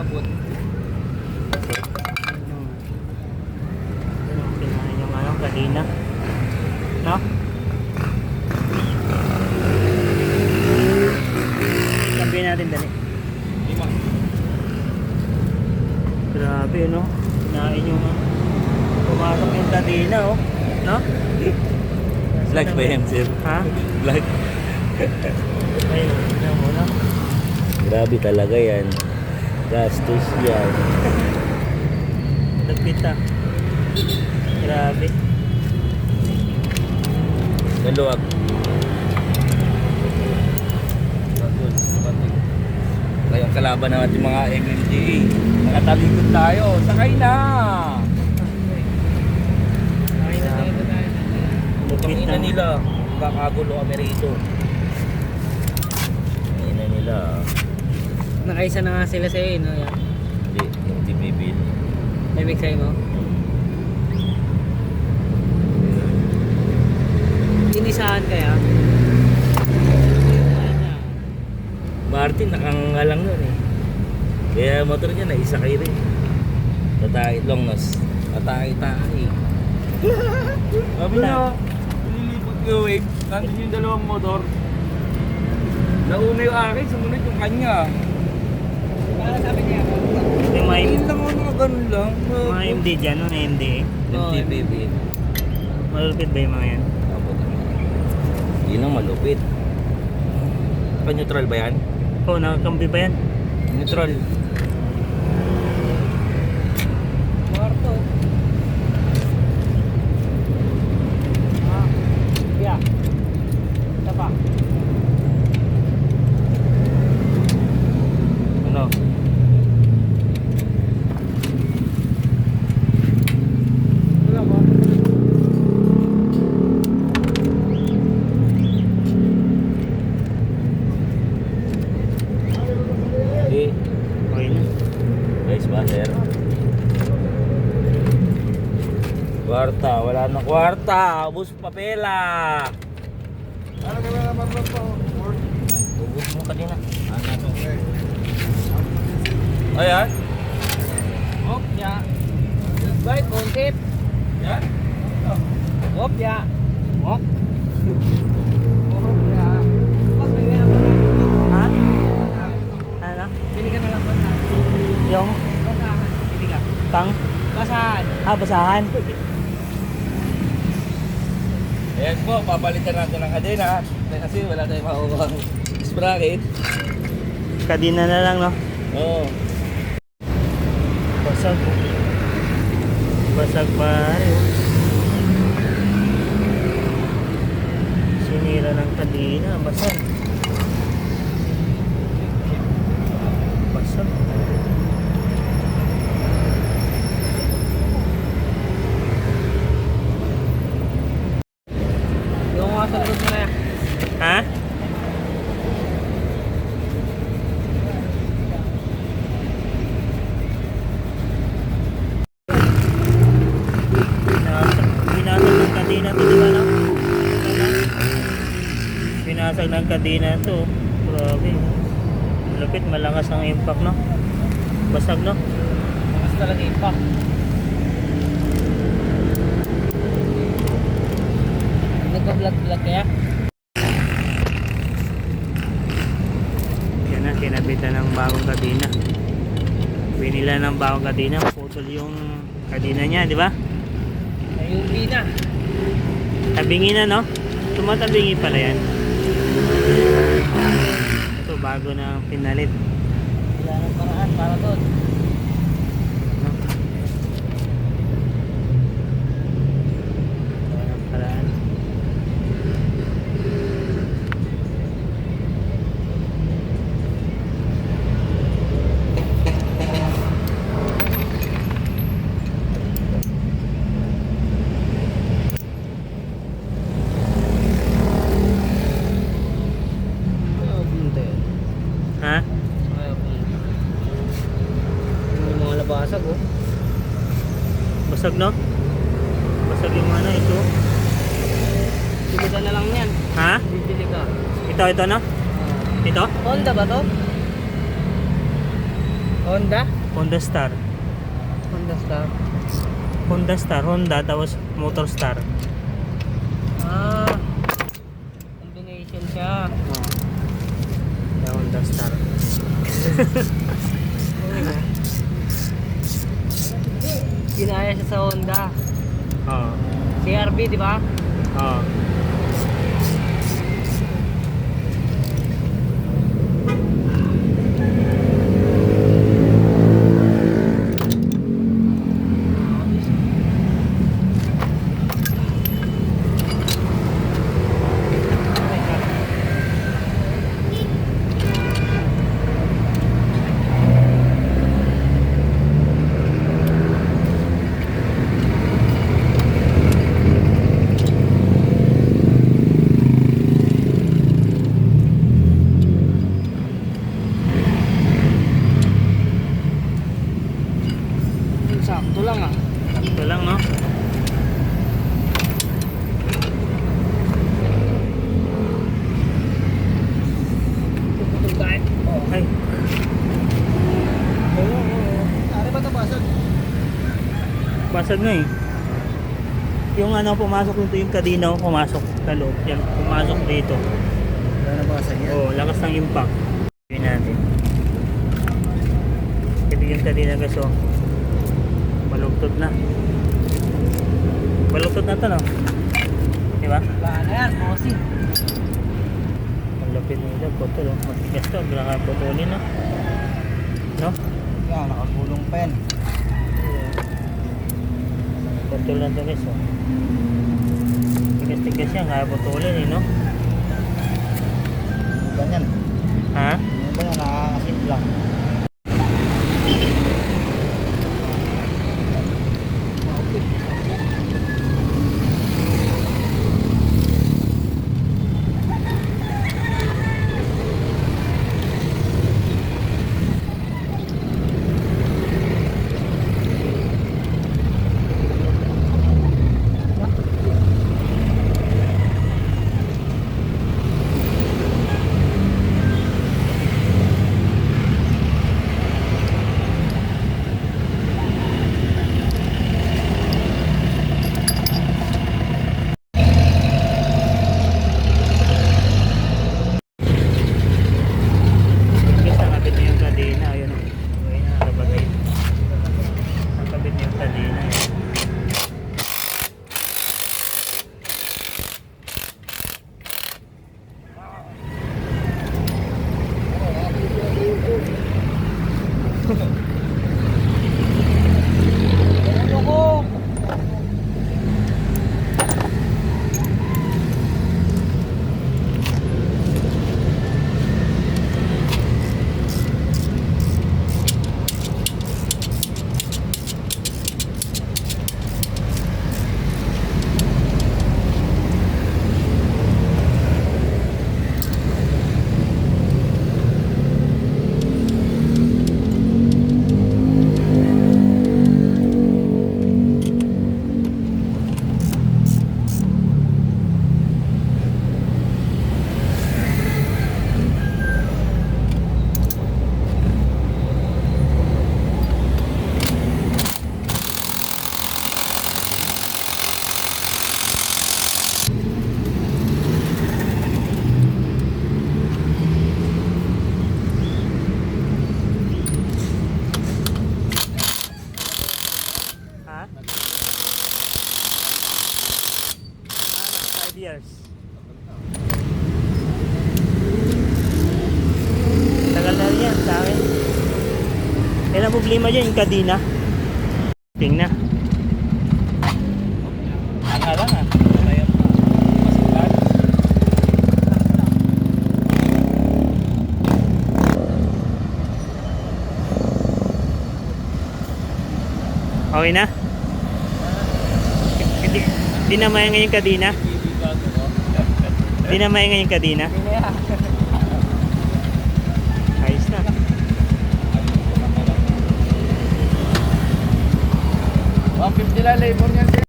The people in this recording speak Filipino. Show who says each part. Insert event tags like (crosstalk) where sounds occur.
Speaker 1: umabot.
Speaker 2: Yung, yung kinain yung ano, kanina. No? Sabi natin dali.
Speaker 1: Lima.
Speaker 2: Grabe, no? Kinain yung pumasok yung kanina, oh. No?
Speaker 3: Vlog ba yan, sir?
Speaker 2: Ha?
Speaker 3: Vlog.
Speaker 2: Ayun, mo, no?
Speaker 3: Grabe talaga yan. Gastos yan.
Speaker 2: Lagpit ah. Grabe.
Speaker 3: Naluwag. Ngayong kalaban ng ating mga MMDA. Nakatalikod tayo. Sakay na!
Speaker 1: Ay, na tayo na
Speaker 3: Ina
Speaker 2: na
Speaker 3: nila. Kakagulo kami rito. Ina nila.
Speaker 1: Nakaisa na nga sila sa'yo, eh, no? Yan.
Speaker 3: Hindi, yung TPP.
Speaker 1: Ibig sa'yo mo? Inisahan kaya?
Speaker 3: Martin nakangalang nun eh. Kaya motor niya naisakay rin. Tatay long nos. Tatay tayo. (laughs) Sabi na, nililipot ko wave. Nandun yung dalawang motor. Nauna yung akin, sumunod yung kanya.
Speaker 1: Para sabi niya,
Speaker 2: Yung mga,
Speaker 3: Ayun lang ako mga ganun lang.
Speaker 2: mga MD dyan, no? MD
Speaker 1: Oo,
Speaker 3: TPP.
Speaker 2: Malupit ba yung mga yan?
Speaker 3: Yun ang malupit. Pa-neutral ba yan?
Speaker 2: Oo, oh, nakakambi ba yan?
Speaker 3: Neutral.
Speaker 1: Kwarto. Ah, yeah. Isa pa.
Speaker 3: Ano?
Speaker 1: Wala ba?
Speaker 3: Hindi.
Speaker 2: Okay na.
Speaker 3: Guys ba, sir? Kwarta, wala na kwarta. Ubus papela.
Speaker 4: Ano ka na naman ba po?
Speaker 3: Ubus mo kanina. Ayan.
Speaker 1: Hop, ya. Bye, konsep.
Speaker 3: Yan.
Speaker 1: Hop, ya. Hop. Hop, ya.
Speaker 2: Ha? Ano?
Speaker 1: Bili ka na lang basahan.
Speaker 2: Yung
Speaker 1: Basahan. Bili ka.
Speaker 2: pang?
Speaker 1: Basahan.
Speaker 2: Ah, basahan.
Speaker 3: Ayan po, papalitan natin ng kadena. Kasi wala tayong makukuha sprocket.
Speaker 2: Kadina na lang, no?
Speaker 3: Oo.
Speaker 2: Basag. oh. Basag pa. oh. Sinira ng kadina. Basag. Basag.
Speaker 1: Yung mga sa likod mo na yan.
Speaker 2: Ha? Pinasag ng kadina to, di ba no? Pinasag ng kadina to. Grabe. Lupit, malakas ang impact, no? Basag, no?
Speaker 1: Mas talaga impact. Nagpa-vlog-vlog kaya?
Speaker 2: Yan na, kinabitan ng bagong kadina. Pinila ng bagong kadina, putol yung kadina niya, di ba?
Speaker 1: Ayun na.
Speaker 2: Tabingi na, no? Tumatabingi pala yan. Ito, bago na pinalit.
Speaker 1: Wala nang paraan para doon.
Speaker 2: No? Wala nang paraan.
Speaker 1: Ayaw punta yun.
Speaker 2: Ha?
Speaker 1: Ayaw punta. Yung mga labasag oh.
Speaker 2: Basag, no? Basag yung ano, ito.
Speaker 1: Bili ka na lang yan.
Speaker 2: Ha?
Speaker 1: Bibili ka.
Speaker 2: Ito, ito, no? Ito?
Speaker 1: Honda ba to? Honda?
Speaker 2: Honda Star.
Speaker 1: Honda Star.
Speaker 2: Honda Star, Honda, tapos Motor Star.
Speaker 1: Ah. Combination siya.
Speaker 2: Oh. The Honda Star. (laughs)
Speaker 1: Ginaya siya sa Honda.
Speaker 2: Oo.
Speaker 1: CRV, di ba?
Speaker 2: Oo.
Speaker 1: Sakto
Speaker 2: na eh. Yung ano, pumasok dito yung kadina ko, pumasok sa loob. Yan, pumasok dito.
Speaker 4: Wala na basag yan.
Speaker 2: Oo, lakas ng impact. Yun natin. Kasi yung kadina guys, oh. Balugtod na. Balugtod na to, no? Di ba?
Speaker 1: Wala na yan, bossy.
Speaker 2: Ang lapit nila, putol, oh. Matigas to, nakaputulin, no? No?
Speaker 4: Yan, nakagulong pen.
Speaker 2: Putol na to guys, oh. Tigas-tigas yan, kaya putulin, eh, no?
Speaker 4: Ganyan.
Speaker 2: Ha?
Speaker 4: Yung ba yan, nakakasit lang.
Speaker 2: Kaya ang problema dyan, yung kadina. Tingnan.
Speaker 3: Ang lang ah.
Speaker 2: Okay na? Hindi, hindi na maingay yung kadina? Hindi na maingay yung kadina? Ayos
Speaker 4: 150 lang labor niyan.